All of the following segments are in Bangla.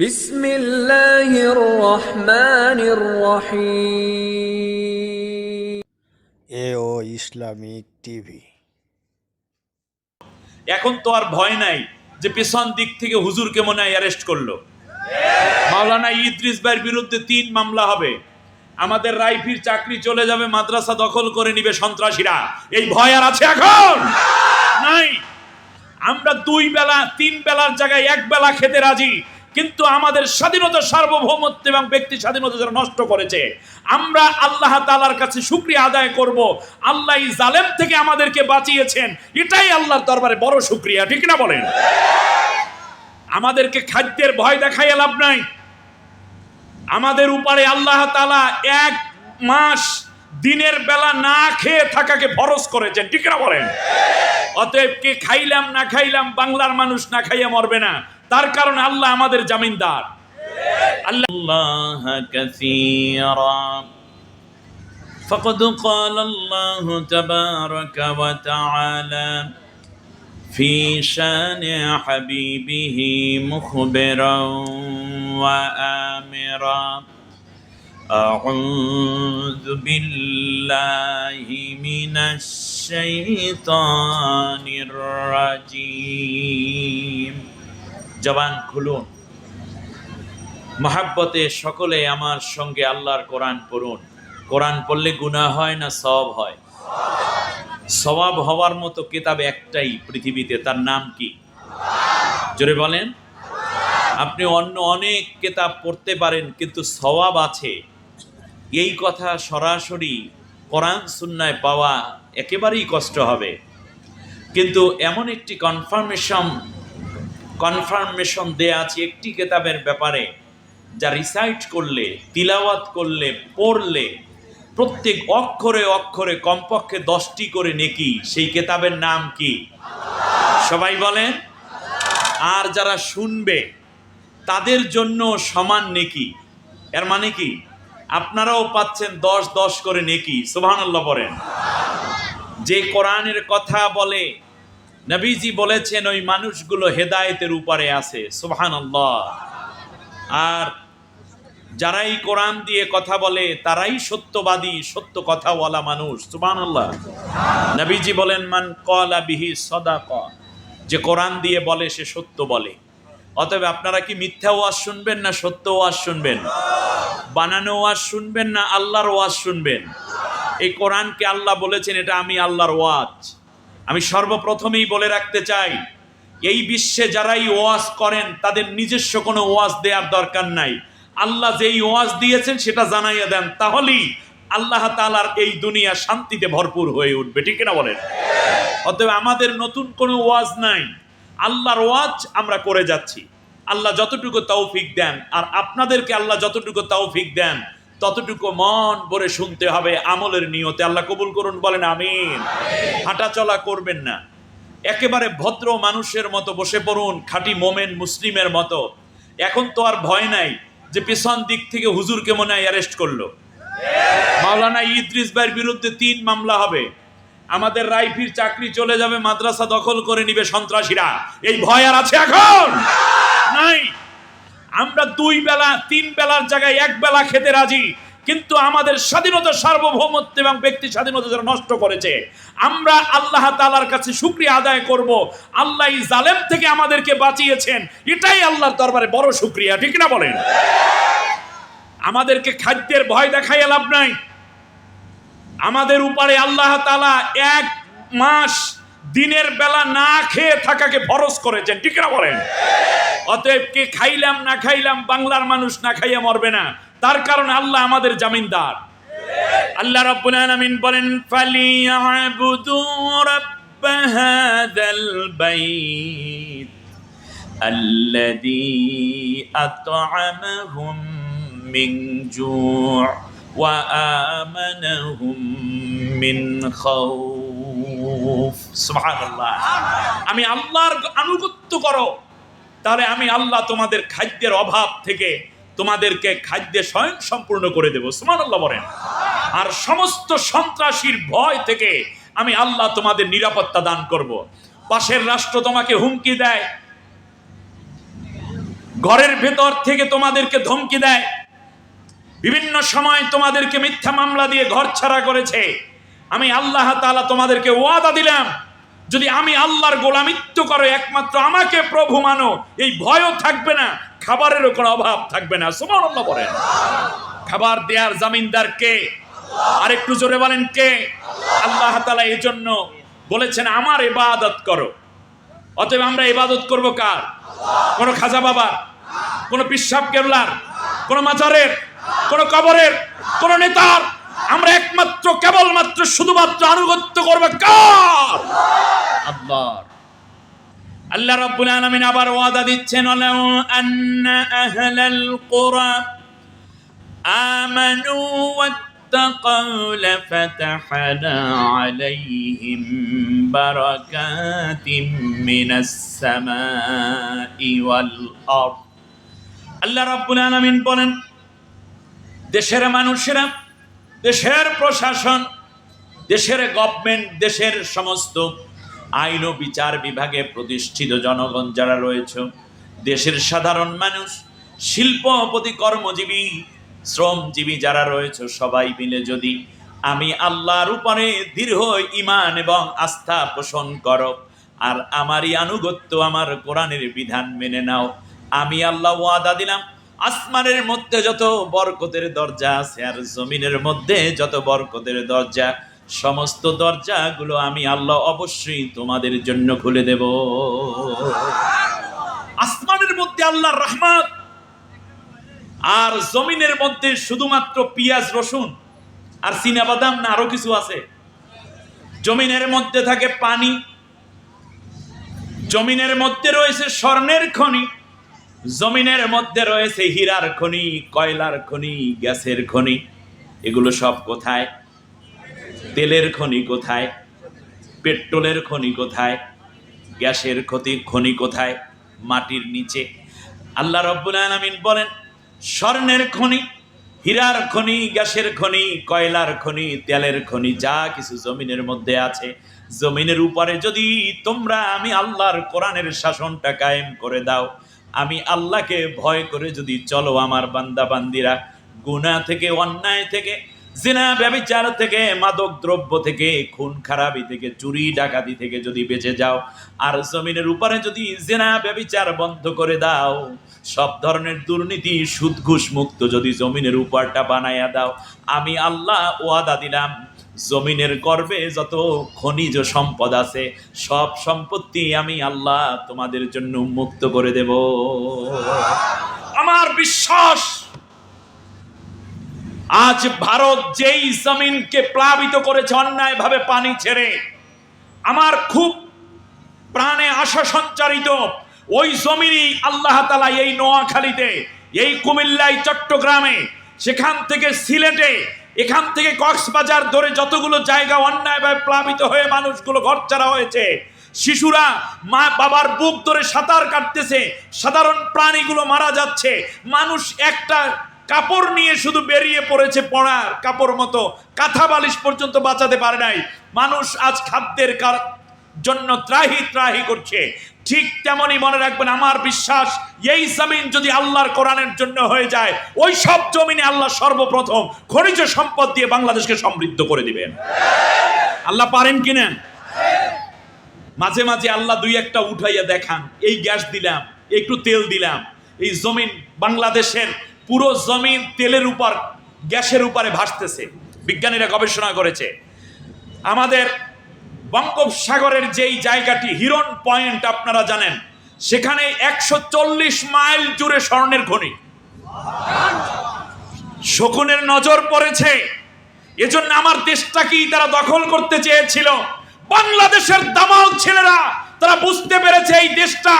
বিসমিল্লাহির রহমানির রহিম। এ ও ইসলামিক টিভি। এখন তো আর ভয় নাই যে পেছন দিক থেকে হুজুরকে মনে হয় অ্যারেস্ট করল। মাওলানা ইদ্রিস ভাইয়ের বিরুদ্ধে তিন মামলা হবে। আমাদের রাইফির চাকরি চলে যাবে মাদ্রাসা দখল করে নিবে সন্ত্রাসীরা। এই ভয় আর আছে এখন? নাই। আমরা দুই বেলা তিন বেলার জায়গায় এক বেলা খেতে রাজি। কিন্তু আমাদের স্বাধীনতা সার্বভৌমত্ব এবং ব্যক্তি স্বাধীনতা যারা নষ্ট করেছে, আমরা আল্লাহ তালার কাছে শুক্রিয়া আদায় করব। আল্লাহ জালেম থেকে আমাদেরকে বাঁচিয়েছেন, এটাই আল্লাহর দরবারে বড় শুক্রিয়া, ঠিক না বলেন? আমাদেরকে খাদ্যের ভয় দেখাই লাভ নাই। আমাদের উপরে আল্লাহ তালা এক মাস দিনের বেলা না খেয়ে থাকাকে ফরজ করেছেন, ঠিক না বলেন? অতএব কে খাইলাম না খাইলাম, বাংলার মানুষ না খাইয়া মরবে না। তার কারণে আল্লাহ আমাদের জামিনদার আল্লাহ কাসীরা فقد قال الله تبارك وتعالى في شان حبيبه مخبرا وآمرا أعوذ بالله من الشيطان الرجيم জবান খুলুন। মহাব্বতে সকলে আমার সঙ্গে আল্লাহর কোরআন পড়ুন। কোরআন পড়লে গুনাহ হয় না সব হয়? সবাব হওয়ার মতো কেতাব একটাই পৃথিবীতে, তার নাম কি? জোরে বলেন। আপনি অন্য অনেক কেতাব পড়তে পারেন, কিন্তু সওয়াব আছে। এই কথা সরাসরি কোরআন, সুন্নায় পাওয়া একেবারেই কষ্ট হবে। কিন্তু এমন একটি কনফার্মেশন কনফার্মেশন দেয়া আছে একটি কেতাবের ব্যাপারে, যা রিসাইট করলে, তিলাওয়াত করলে, পড়লে, প্রত্যেক অক্ষরে অক্ষরে কমপক্ষে দশটি করে নেকি, সেই কেতাবের নাম কি? সবাই বলেন। আর যারা শুনবে, তাদের জন্য সমান নেকি। এর মানে কি? আপনারাও পাচ্ছেন দশ দশ করে নেকি, সুবহানাল্লাহ বলেন। যে কোরআনের কথা বলে নবীজি বলেছেন, ওই মানুষগুলো হেদায়েতের উপরে আছে। সুবহানাল্লাহ। আর যারাই কোরআন দিয়ে কথা বলে, তারাই সত্যবাদী, সত্য কথা বলা মানুষ। সুবহানাল্লাহ। নবীজি বলেন, মান কলা বিহি সদাক। যে কোরআন দিয়ে বলে, সে সত্য বলে। অতএব আপনারা কি মিথ্যা ওয়াজ শুনবেন না সত্য ওয়াজ শুনবেন? বানানো ওয়াজ শুনবেন না আল্লাহর ওয়াজ শুনবেন? এই কোরআনকে আল্লাহ বলেছেন, এটা আমি আল্লাহর ওয়াজ। আমি সর্বপ্রথমেই বলে রাখতে চাই, এই বিশ্বে যারাই ওয়াজ করেন, তাদের নিজস্ব কোনো ওয়াজ দেওয়ার দরকার নাই। আল্লাহ যেই ওয়াজ দিয়েছেন, সেটা জানাইয়া দেন, তাহলেই আল্লাহ তালার এই দুনিয়া শান্তিতে ভরপুর হয়ে উঠবে। ঠিক না বলেন? অতএব আমাদের নতুন কোনো ওয়াজ নাই। আল্লাহর ওয়াজ আমরা করে যাচ্ছি। আল্লাহ যতটুকু তৌফিক দেন, আর আপনাদেরকে আল্লাহ যতটুকু তৌফিক দেন ততটুকু মন ভরে শুনতে হবে আমলের নিয়তে। আল্লাহ কবুল করুন, বলেন আমিন। হাঁটা চলা করবেন না। একেবারে ভদ্র মানুষের মতো বসে পড়ুন, খাঁটি মোমেন মুসলিমের মতো। এখন তো আর ভয় নাই যে পেছন দিক থেকে হুজুরকে মনে হয় অ্যারেস্ট করল। মাওলানা ইদ্রিস ভাইয়ের বিরুদ্ধে তিন মামলা হবে। আমাদের রাইফির চাকরি চলে যাবে, মাদ্রাসা দখল করে নিবে সন্ত্রাসীরা। এই ভয় আর আছে এখন? নাই। আমরা দুই বেলা, তিন বেলার জায়গায় এক বেলা খেতে রাজি। কিন্তু আমাদের স্বাধীনতা সার্বভৌমত্ব এবং ব্যক্তি স্বাধীনতা যারা নষ্ট করেছে, আমরা আল্লাহ তালার কাছে শুক্রিয়া আদায় করব। আল্লাহ জালেম থেকে আমাদেরকে বাঁচিয়েছেন, এটাই আল্লাহর দরবারে বড় শুক্রিয়া, ঠিক না বলেন? আমাদেরকে খাদ্যের ভয় দেখাই লাভ নাই। আমাদের উপরে আল্লাহ তালা এক মাস দিনের বেলা না খেয়ে থাকাকে ফরজ করেছেন, ঠিক না বলেন? অতএব কে খাইলাম না খাইলাম বাংলার মানুষ না খাইয়া মরবে না তার কারণে আল্লাহ আমাদের জামিনদার আল্লাহ রাব্বুল আলামিন বলেন ফালিয়াবুদু রাব্ব হাযাল বাইত الذي أطعمهم من جوع وآمنهم من خوف سبحان الله আমি আল্লাহর আনুগত্য করো তাহলে আমি আল্লাহ তোমাদের খাদ্যের অভাব থেকে তোমাদেরকে খাদ্যে স্বয়ং সম্পূর্ণ করে দেবো। সুমান আল্লাহ বলেন। আর সমস্ত সন্ত্রাসীর ভয় থেকে আমি আল্লাহ তোমাদের নিরাপত্তা দান করব। পাশের রাষ্ট্র তোমাকে হুমকি দেয়। ঘরের ভেতর থেকে তোমাদেরকে ধমকি দেয়। বিভিন্ন সময় তোমাদেরকে মিথ্যা মামলা দিয়ে ঘর ছাড়া করেছে। আমি আল্লাহ তোমাদেরকে ওয়াদা দিলাম যদি আমি আল্লাহর গোলামিত্ব করো একমাত্র আমাকে প্রভু মানো, এই ভয়ও থাকবে না, খাবারেরও কোনো অভাব থাকবে না। সুবহানাল্লাহ বলেন। খাবার দেয়ার জামিনদার কে? আর একটু জোরে বলেন কে? আল্লাহ তাআলা এই জন্য বলেছেন, আমার ইবাদত করো। অতএব আমরা ইবাদত করব কার? কোনো খাজা বাবার, কোনো পিসাব কেবলার, কোনো মাজারের, কোনো কবরের, কোনো নেতার আমরা একমাত্র, কেবলমাত্র, শুধুমাত্র আনুগত্য করবে কার? আল্লাহর। আল্লাহ রাব্বুল আলামিন আবার ওয়াদা দিচ্ছেন আল্লাহু আন্না আহলাল কুরা আমানু ওয়াত্তাকাউ লাফাতাহনা আলাইহিম বারাকাতিম মিনাস সামাই ওয়াল আরদ। আল্লাহ রাব্বুল আলামিন বলেন, দেশের মানুষেরা দেশের প্রশাসন, দেশের গভর্নমেন্ট দেশের সমস্ত আইন ও বিচার বিভাগে প্রতিষ্ঠিত জনগণ যারা রয়েছে, দেশের সাধারণ মানুষ শিল্পপতি কর্মজীবী, শ্রমজীবী যারা রয়েছে, সবাই মিলে যদি আমি আল্লাহর উপরে দৃঢ় ইমান এবং আস্থা পোষণ করো, আর আমারই আনুগত্য আমার কোরআনের বিধান মেনে নাও, আমি আল্লাহ ওয়াদা দিলাম। আসমানের মধ্যে যত বরকতের দরজা আছে আর জমিনের মধ্যে যত বরকতের দরজা, সমস্ত দরজাগুলো আমি আল্লাহ অবশ্যই তোমাদের জন্য খুলে দেব। আসমানের মধ্যে আল্লাহর রহমত আর জমিনের মধ্যে শুধুমাত্র পিঁয়াজ, রসুন আর বাদাম না আরও কিছু আছে। জমিনের মধ্যে থাকে পানি, জমিনের মধ্যে রয়েছে স্বর্ণের খনি জমিনের মধ্যে রয়েছে হীরার খনি, কয়লার খনি, গ্যাসের খনি। এগুলো সব কোথায়? তেলের খনি কোথায়? পেট্রোলের খনি কোথায়? গ্যাসের ক্ষতি খনি কোথায়? মাটির নিচে। আল্লাহ রব্বুল আলামিন বলেন, স্বর্ণের খনি, হীরার খনি, গ্যাসের খনি, কয়লার খনি, তেলের খনি, যা কিছু জমিনের মধ্যে আছে। জমিনের উপরে যদি তোমরা, আমি আল্লাহর কোরআনের শাসনটা কায়েম করে দাও আমি আল্লাহকে ভয় করে যদি চলো আমার বান্দা বান্দিরা গুনাহ থেকে, অন্যায় থেকে, জিনা, ব্যবিচার থেকে, মাদক দ্রব্য থেকে, খুন, খারাপি থেকে, চুরি, ডাকাতি থেকে যদি বেঁচে যাও, আর জমিনের উপরে যদি জিনা, ব্যবিচার বন্ধ করে দাও, সব ধরনের দুর্নীতি সুদ ঘুষ মুক্ত যদি জমিনের উপরটা বানাইয়া দাও, আমি আল্লাহ ওয়াদা দিলাম। জমিনের গর্বে যত খনিজ সম্পদ আছে, সব সম্পত্তি আমি আল্লাহ তোমাদের জন্য মুক্ত করে দেব। আমার বিশ্বাস, আজ ভারত যেই জমিনকে প্লাবিত করেছে, অন্যায়ভাবে পানি ছেড়ে, আমার খুব প্রাণে আশা সঞ্চারিত, ওই জমিনই আল্লাহ তালা এই নোয়াখালীতে, এই কুমিল্লায়, চট্টগ্রামে, সেখান থেকে সিলেটে এখান থেকে কক্সবাজার ধরে যতগুলো জায়গা অন্যায়ভাবে প্লাবিত হয়ে মানুষগুলো ঘরছাড়া হয়েছে, শিশুরা মা বাবার বুক ধরে সাঁতার কাটতেছে, সাধারণ প্রাণীগুলো মারা যাচ্ছে, মানুষ একটা কাপড় নিয়ে শুধু বেরিয়ে পড়েছে পড়ার কাপড় মতো, কাঁথা বালিশ পর্যন্ত বাঁচাতে পারে নাই, মানুষ আজ খাদ্যের জন্য ত্রাহি ত্রাহি করছে ঠিক তেমনই মনে রাখবেন, আমার বিশ্বাস, এই জমিন যদি আল্লাহর কোরআনের জন্য হয়ে যায়, ওই সব জমিনে আল্লাহ সর্বপ্রথম খনিজ সম্পদ দিয়ে বাংলাদেশকে সমৃদ্ধ করে দিবেন। আল্লাহ পারেন কিনা? মাঝে মাঝে আল্লাহ দুই একটা উঠাইয়া দেখান, এই গ্যাস দিলাম, একটু তেল দিলাম, এই জমিন বাংলাদেশের পুরো জমিন তেলের উপর, গ্যাসের উপরে ভাসতেছে। বিজ্ঞানীরা গবেষণা করেছে, আমাদের বঙ্গোপসাগরের যেই জায়গাটি হিরন পয়েন্ট আপনারা জানেন, সেখানে একশো চল্লিশ মাইল জুড়ে স্বর্ণের খনি। শকুনের নজর পড়েছে। এজন্য আমার দেশটাকেই তারা দখল করতে চেয়েছিল। বাংলাদেশের দামাল ছেলেরা, তারা বুঝতে পেরেছে এই দেশটা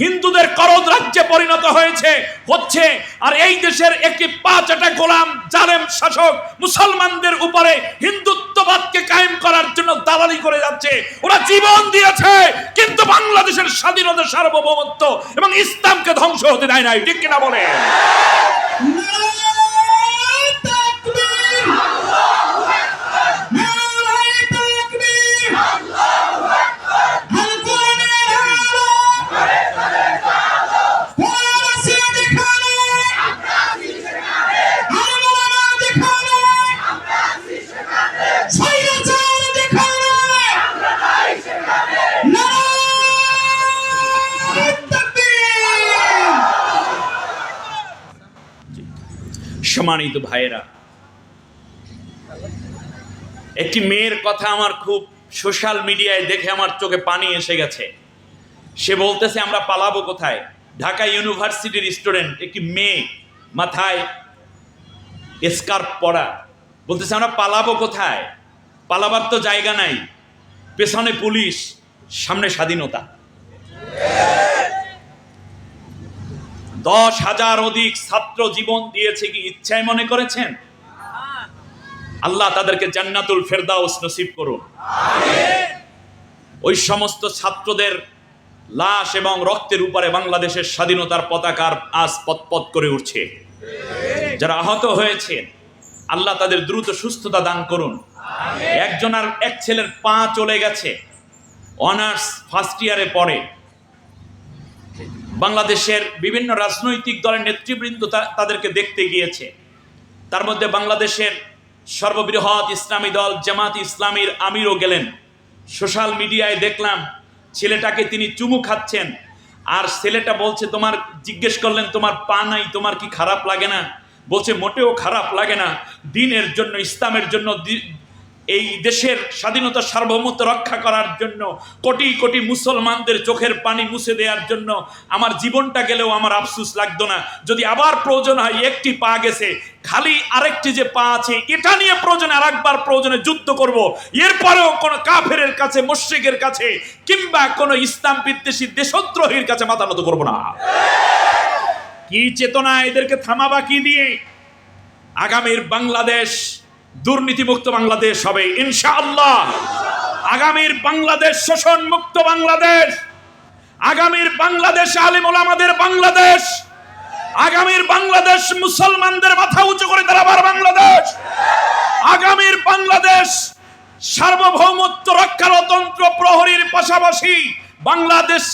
হিন্দুদের করদ রাজ্যে পরিণত হয়েছে, হচ্ছে, আর এই দেশের একটি পাঁচটা গোলাম জালেম শাসক মুসলমানদের উপরে হিন্দুত্ববাদকে কায়েম করার জন্য দালালি করে যাচ্ছে। ওরা জীবন দিয়েছে, কিন্তু বাংলাদেশের স্বাধীনতা সার্বভৌমত্ব এবং ইসলামকে ধ্বংস হতে দেয় নাই। ঠিক কিনা বলে সম্মানিত ভাইয়েরা, একটি মেয়ের কথা আমার খুব সোশ্যাল মিডিয়ায় দেখে আমার চোখে পানি এসে গেছে। সে বলতেছে, আমরা পালাবো কোথায়? ঢাকা ইউনিভার্সিটির স্টুডেন্ট, একটি মেয়ে, মাথায় স্কার্ফ পরা। বলতেছে, আমরা পালাবো কোথায়? পালাবার তো জায়গা নাই। পেছনে পুলিশ, সামনে স্বাধীনতা। দশ হাজার অধিক ছাত্র জীবন দিয়েছে কি ইচ্ছায় মনে করেছেন? আল্লাহ তাদেরকে জান্নাতুল ফেরদাউস নসিব করুন। ওই সমস্ত ছাত্রদের লাশ এবং রক্তের উপরে বাংলাদেশের স্বাধীনতার পতাকার আজ পতপত করে উঠছে। যারা আহত হয়েছে, আল্লাহ তাদের দ্রুত সুস্থতা দান করুন। একজনার এক ছেলের পা চলে গেছে। অনার্স ফার্স্ট ইয়ারে পড়ে। বাংলাদেশের বিভিন্ন রাজনৈতিক দলের নেতৃবৃন্দ তাদেরকে দেখতে গিয়েছে। তার মধ্যে বাংলাদেশের সর্ববৃহৎ ইসলামী দল জামাত ইসলামীর আমিরও গেলেন। সোশ্যাল মিডিয়ায় দেখলাম, ছেলেটাকে তিনি চুমু খাচ্ছেন। আর ছেলেটা বলছে, তোমার জিজ্ঞেস করলেন, তোমার পা নাই, তোমার কি খারাপ লাগে না? বলছে, মোটেও খারাপ লাগে না। দিনের জন্য, ইসলামের জন্য এই দেশের স্বাধীনতা সার্বভৌমত্ব রক্ষা করার জন্য, কোটি কোটি মুসলমানদের চোখের পানি মুছে দেওয়ার জন্য আমার জীবনটা গেলেও আমার আফসুস লাগতো না। যদি আবার প্রয়োজন হয়, একটি পা গেছে, খালি আরেকটি যে পা আছে, এটা নিয়ে প্রয়োজনে আরেকবার প্রয়োজনে যুদ্ধ করব। এরপরেও কোনো কাফেরের কাছে, মুশ্রিকের কাছে, কিংবা কোনো ইসলাম বিদ্বেষী দেশদ্রোহীর কাছে মাথা নত করব না। কি চেতনা এদেরকে থামাবা কি দিয়ে? আগামীর বাংলাদেশ দুর্নীতিমুক্ত বাংলাদেশ হবে, ইনশাআল্লাহ। আগামীর বাংলাদেশ শোষণ মুক্ত বাংলাদেশ। আগামীর বাংলাদেশ আলিমুল আমাদের বাংলাদেশ। আগামীর বাংলাদেশ মুসলমানদের মাথা উঁচু করে দাঁড়াবার বাংলাদেশ। আগামীর বাংলাদেশ সার্বভৌমত্ব রক্ষার তন্ত্র প্রহরীর পাশাপাশি বাংলাদেশ,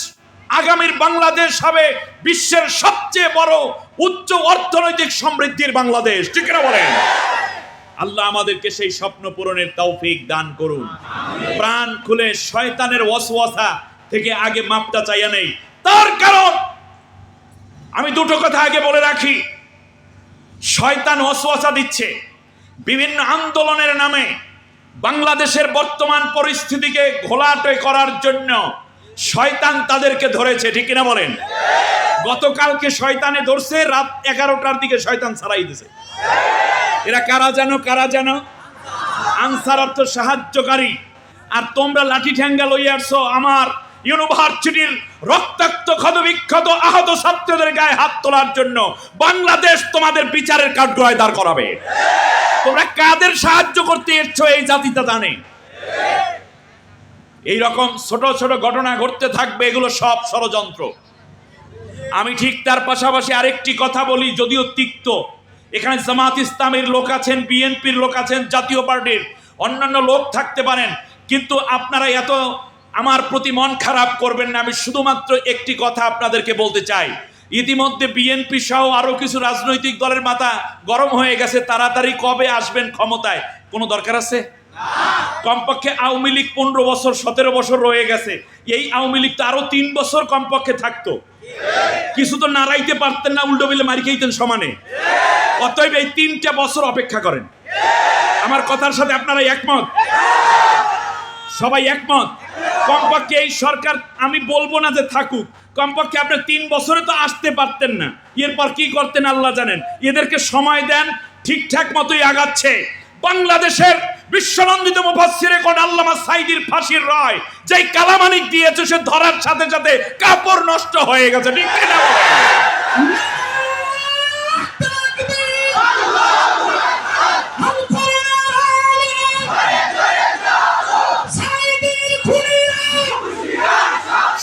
আগামীর বাংলাদেশ হবে বিশ্বের সবচেয়ে বড় উচ্চ অর্থনৈতিক সমৃদ্ধির বাংলাদেশ। ঠিক না বলেন? আল্লাহ আমাদেরকে সেই স্বপ্ন পূরণের তৌফিক দান করুন। প্রাণ খুলে শয়তানের ওয়াসওয়াসা থেকে আগে মাপটা চাইয়া নেই। তার কারণ আমি দুটো কথা আগে বলে রাখি। শয়তান ওয়াসওয়াসা দিচ্ছে বিভিন্ন আন্দোলনের নামে বাংলাদেশের বর্তমান পরিস্থিতিকে ঘোলাটে করার জন্য শয়তান তাদেরকে ধরেছে, ঠিক কিনা বলেন? গতকালকে শয়তানে ধরছে, রাত এগারোটার দিকে শয়তান ছাড়াই দিছে। এরা কারা জানো কারা জানো? আনসার অর্থ সাহায্যকারী। আর তোমরা লাঠি ঠ্যাঙ্গা লইয়া আসছো আমার ইউনিভার্সিটির রক্তাক্ত ক্ষত বিক্ষত আহত ছাত্রদের গায়ে হাত তোলার জন্য বাংলাদেশ তোমাদের বিচারের কাঠগড়ায় দাঁড় করাবে। তোমরা কাদের সাহায্য করতে এসছো এই জাতিটা জানে। এই রকম ছোট ছোট ঘটনা ঘটতে থাকবে, এগুলো সব ষড়যন্ত্র। আমি ঠিক তার পাশাপাশি আরেকটি কথা বলি, যদিও তিক্ত। এখানে জামাত ইসলামের লোক আছেন, বিএনপির লোক আছেন, জাতীয় পার্টির অন্যান্য লোক থাকতে পারেন, কিন্তু আপনারা এত আমার প্রতি মন খারাপ করবেন না। আমি শুধুমাত্র একটি কথা আপনাদেরকে বলতে চাই। ইতিমধ্যে বিএনপি সহ আরও কিছু রাজনৈতিক দলের মাথা গরম হয়ে গেছে। তাড়াতাড়ি কবে আসবেন ক্ষমতায়? কোনো দরকার আছে? কমপক্ষে আওয়ামী লীগ পনেরো বছর, সতেরো বছর রয়ে গেছে। এই আওয়ামী লীগ তো আরও তিন বছর কমপক্ষে থাকতো। কিছু তো নাড়াইতে পারতেন না, উল্টো বিলে মারি খাইতেন সমানে। অতএব এই তিনটা বছর অপেক্ষা করেন। আমার কথার সাথে আপনারা একমত? সবাই একমত? কমপক্ষে এই সরকার, আমি বলব না যে থাকুক। কমপক্ষে আপনি তিন বছরে তো আসতে পারতেন না। এরপর কি করতেন আল্লাহ জানেন? এদেরকে সময় দেন, ঠিকঠাক মতোই আগাচ্ছে। বাংলাদেশের বিশ্বনন্দিত মুফাসসিরে কোন আল্লামা সাইদির ফাঁসির রায়, যেই কালামানিক দিয়েছে, সে ধরার সাথে সাথে কাপড় নষ্ট হয়ে গেছে। ঠিক বলেন?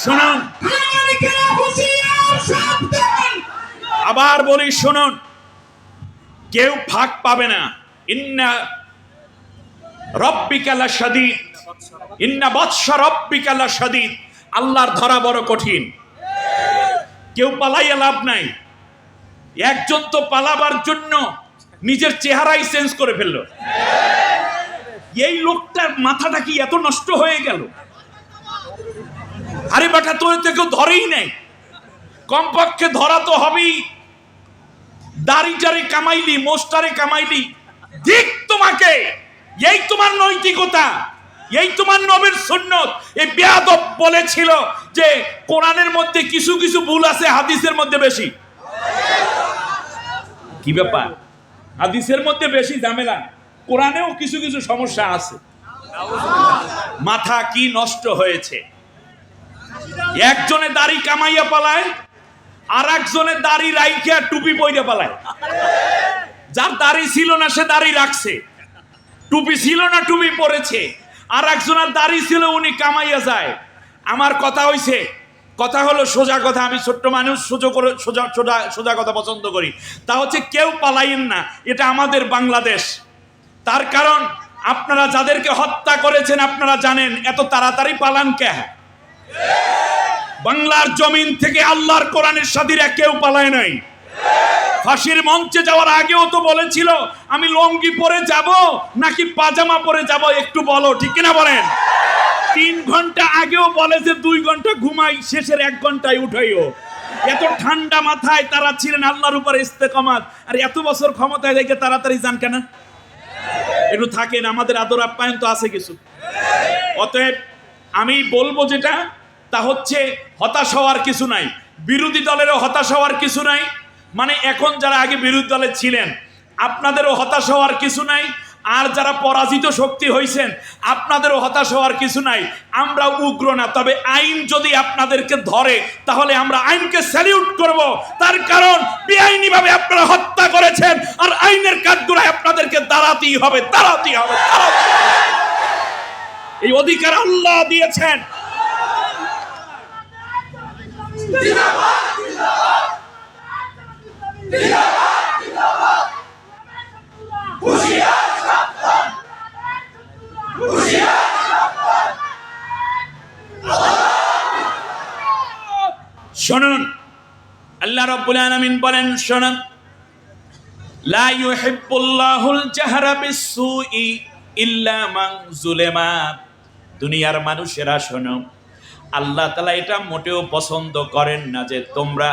শুনুন। আবার বলি, শুনুন। কেউ ফাঁক পাবে না। ইন্না রব্বিকালা সাদিদ ইন্না বৎস রব্বিকালা সাদিদ আল্লাহর ধরা বড় কঠিন। কেউ পালাইয়া লাভ নাই। একজন তো পালাবার জন্য নিজের চেহারাই চেঞ্জ করে ফেলল। এই লোকটার মাথাটা কি এত নষ্ট হয়ে গেল? আরে বেটা, তো কেউ ধরেই নাই। কমপক্ষে ধরা তো হবেই। দাড়িটারে কামাইলি মোস্টারে কামাইলি। ঠিক তোমাকে। এই তোমার নৈতিকতা, এই তোমার নবীর সুন্নত। এই বেয়াদব বলেছিল যে কোরআনের মধ্যে কিছু কিছু ভুল আছে, হাদিসের মধ্যে বেশি। কি ব্যাপার? হাদিসের মধ্যে বেশি ঝামেলা কোরআনেও কিছু কিছু সমস্যা আছে। মাথা কি নষ্ট হয়েছে? একজনে দাড়ি কামাইয়া পালায় আর একজনের দাড়ি রাইখা টুপি পইরা পালায়। যার দাড়ি ছিল না, সে দাড়ি রাখছে। টুপি ছিল না টুপি পরেছে। আর একজনের দাড়ি ছিল, উনি কামাইয়া যায়। আমার কথা হইছে, কথা হলো সোজা কথা, আমি ছোট্ট মানুষ, সোজা করে, সোজা সোজা সোজা কথা পছন্দ করি। তা হচ্ছে কেউ পালাইন না, এটা আমাদের বাংলাদেশ। তার কারণ, আপনারা যাদেরকে হত্যা করেছেন, আপনারা জানেন, এত তাড়াতাড়ি পালান কে? বাংলার জমিন থেকে আল্লাহর কোরআনের সাথীরা কেউ পালায় নাই। ফাঁসির মঞ্চে যাওয়ার আগেও তো বলেছিল, আমি লঙ্গি পরে যাব নাকি পাজামা পরে যাব, একটু বলো, ঠিক কিনা বলেন? তিন ঘণ্টা আগেও বলে যে দুই ঘণ্টা ঘুমাই, শেষের এক ঘন্টায় উঠাইও। এত ঠান্ডা মাথায় তারা ছিলেন আল্লাহর উপরে ইস্তেকমাত। আর এত বছর ক্ষমতায় দেখে তাড়াতাড়ি যান কেন? একটু থাকেন, আমাদের আদর আপ্যায়ন তো আছে কিছু। অতএব আমি বলব যেটা, তা হচ্ছে হতাশ হওয়ার কিছু নাই। বিরোধী দলেরও হতাশ হওয়ার কিছু নাই। মানে এখন যারা আগে বিরোধী দলে ছিলেন, আপনাদেরও হতাশ হওয়ার কিছু নাই। আর যারা পরাজিত শক্তি হয়েছেন আপনাদেরও হতাশ হওয়ার কিছু নাই। আমরা উগ্র না, তবে আইন যদি আপনাদেরকে ধরে, তাহলে আমরা আইনকে স্যালিউট করব। তার কারণ, বেআইনিভাবে আপনারা হত্যা করেছেন, আর আইনের কাঠগড়ায় আপনাদেরকে দাঁড়াতেই হবে দাঁড়াতেই হবে। এই অধিকার আল্লাহ দিয়েছেন। শুনুন, আল্লাহ রাব্বুল আলামিন বলেন, শুনুন। লা ইউহিব্বুল্লাহুল জাহরা বিসসুই ইল্লা মান দুনিয়ার মানুষেরা শোনো আল্লাহ তাআলা এটা মোটেও পছন্দ করেন না যে তোমরা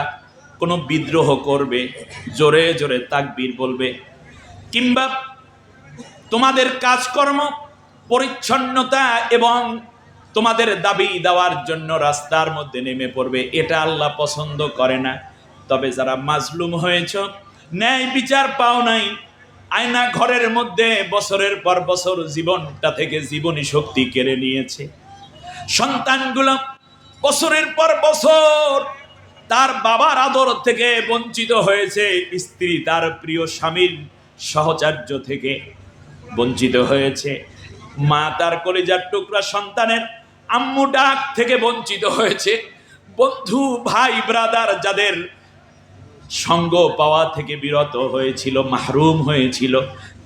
কোনো বিদ্রোহ করবে, জোরে জোরে তাকবীর বলবে। কিংবা তোমাদের কাজকর্ম, পরিচ্ছন্নতা এবং তোমাদের দাবি দেওয়ার জন্য রাস্তার মধ্যে নেমে পড়বে। এটা আল্লাহ পছন্দ করে না। তবে যারা মাজলুম হয়েছ, ন্যায় বিচার পাও নাই, আয়না ঘরের মধ্যে বছরের পর বছর জীবনটা থেকে জীবনী শক্তি কেড়ে নিয়েছে। সন্তানগুলো বছরের পর বছর তার বাবার আদর থেকে বঞ্চিত হয়েছে স্ত্রী, তার প্রিয় স্বামীর সহচার্য থেকে বঞ্চিত হয়েছে। মা তার কলেজার টুকরা সন্তানের আম্মু ডাক থেকে বঞ্চিত হয়েছে। বন্ধু, ভাই ব্রাদার যাদের সঙ্গ পাওয়া থেকে বিরত হয়েছিল, মাহরুম হয়েছিল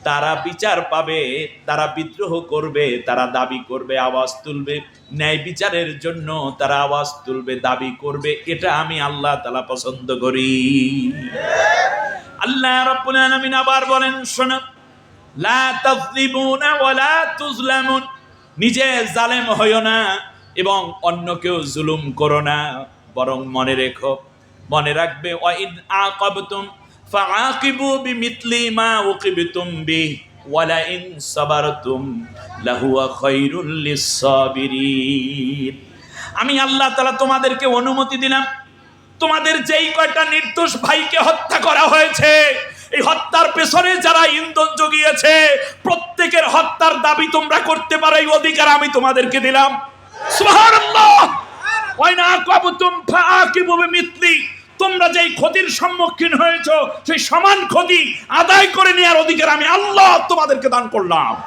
তারা বিচার পাবে, তারা বিদ্রোহ করবে, তারা দাবি করবে, আওয়াজ তুলবে। ন্যায় বিচারের জন্য তারা আওয়াজ তুলবে, দাবি করবে। এটা আমি আল্লাহ তালা পছন্দ করি। আল্লাহ রাব্বুল আলামিন আবার বলেন, শোনো। লা তাযলিমুনা ওয়ালা তুজলামুন নিজে জালেম হইও না এবং অন্যকেও জুলুম করো না। বরং মনে রেখো, মনে রাখবে ওয়াইদ আকাবতুম ফাআকিবু বিমিথলি মা উকিবতুম বি ওয়ালা ইন সাবারতুম লাহুয়া খায়রুল আমি আল্লাহ তাআলা তোমাদেরকে অনুমতি দিলাম, তোমাদের যেই কয়টা নির্দোষ ভাইকে হত্যা করা হয়েছে, এই হত্যার পেছনে যারা ইন্ধন জগিয়েছে, প্রত্যেকের হত্যার দাবি তোমরা করতে পারো, এই অধিকার আমি তোমাদেরকে দিলাম। সুবহানাল্লাহ! ওয়া ইন আকাবতুম ফাআকিবু বিমিথলি তোমরা যেই ক্ষতির সম্মুখীন হয়েছ, সেই সমান ক্ষতি আদায় করে নেওয়ার অধিকার আমি আল্লাহ তোমাদেরকে দান করলাম।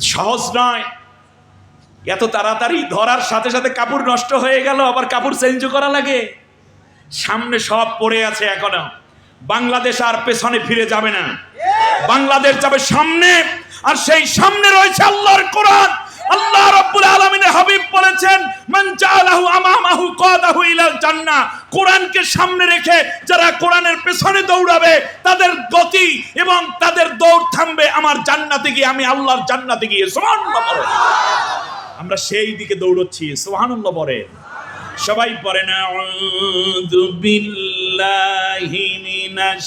সহজ নয়। এত তাড়াতাড়ি ধরার সাথে সাথে কাপড় নষ্ট হয়ে গেল, আবার কাপড় চেঞ্জ করা লাগে। সামনে সব পড়ে আছে এখনও। বাংলাদেশ আর পেছনে ফিরে যাবে না। বাংলাদেশ যাবে সামনে, আর সেই সামনে রয়েছে আল্লাহর কোরআন। আল্লাহ রাব্বুল আলামিনের হাবিব বলেছেন, মান জাআলাহু আমামাহু কাদাহু ইলাল জান্নাহ। কোরআনকে সামনে রেখে যারা কোরআনের পেছনে দৌড়াবে, তাদের গতি এবং তাদের দৌড় থামবে আমার জান্নাতে গিয়ে, আমি আল্লাহর জান্নাতে গিয়ে। সুবহানাল্লাহ পড়ে আমরা সেই দিকে দৌড়চ্ছি, সুবহানাল্লাহ পড়ে সবাই পড়েন আউযু বিল্লাহি মিনাশ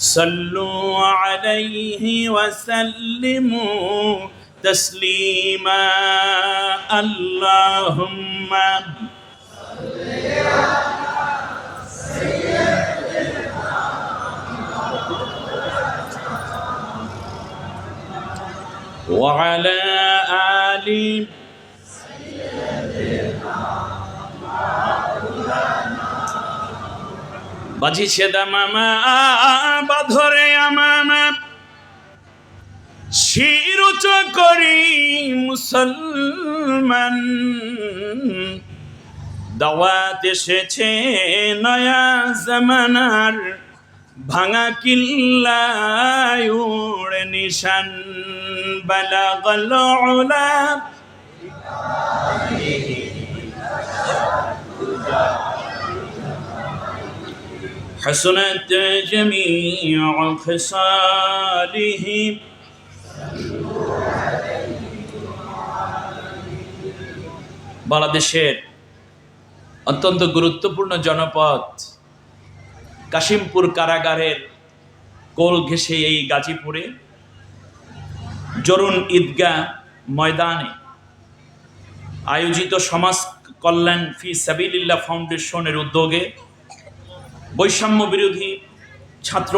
صلوا عليه وسلموا تسليما. اللهم وعلى آل বাজি সেদা মামা, বাধরে আমামা। শিরুচ করি মুসলমান। দাওয়াত এসেছে নয়া জামানার, ভাঙা কিল্লায় উড়ে নিশান। বালাগাল উলা حسنت جميع خصاله বাংলাদেশের অত্যন্ত গুরুত্বপূর্ণ জনপদ কাশিমপুর কারাগারের কোল ঘেঁষে এই গাজীপুরে জরুন ঈদগাহ ময়দানে আয়োজিত সমাজ কল্যাণ ফি সাবিলিল্লাহ ফাউন্ডেশনের উদ্যোগে বৈষম্য বিরোধী ছাত্র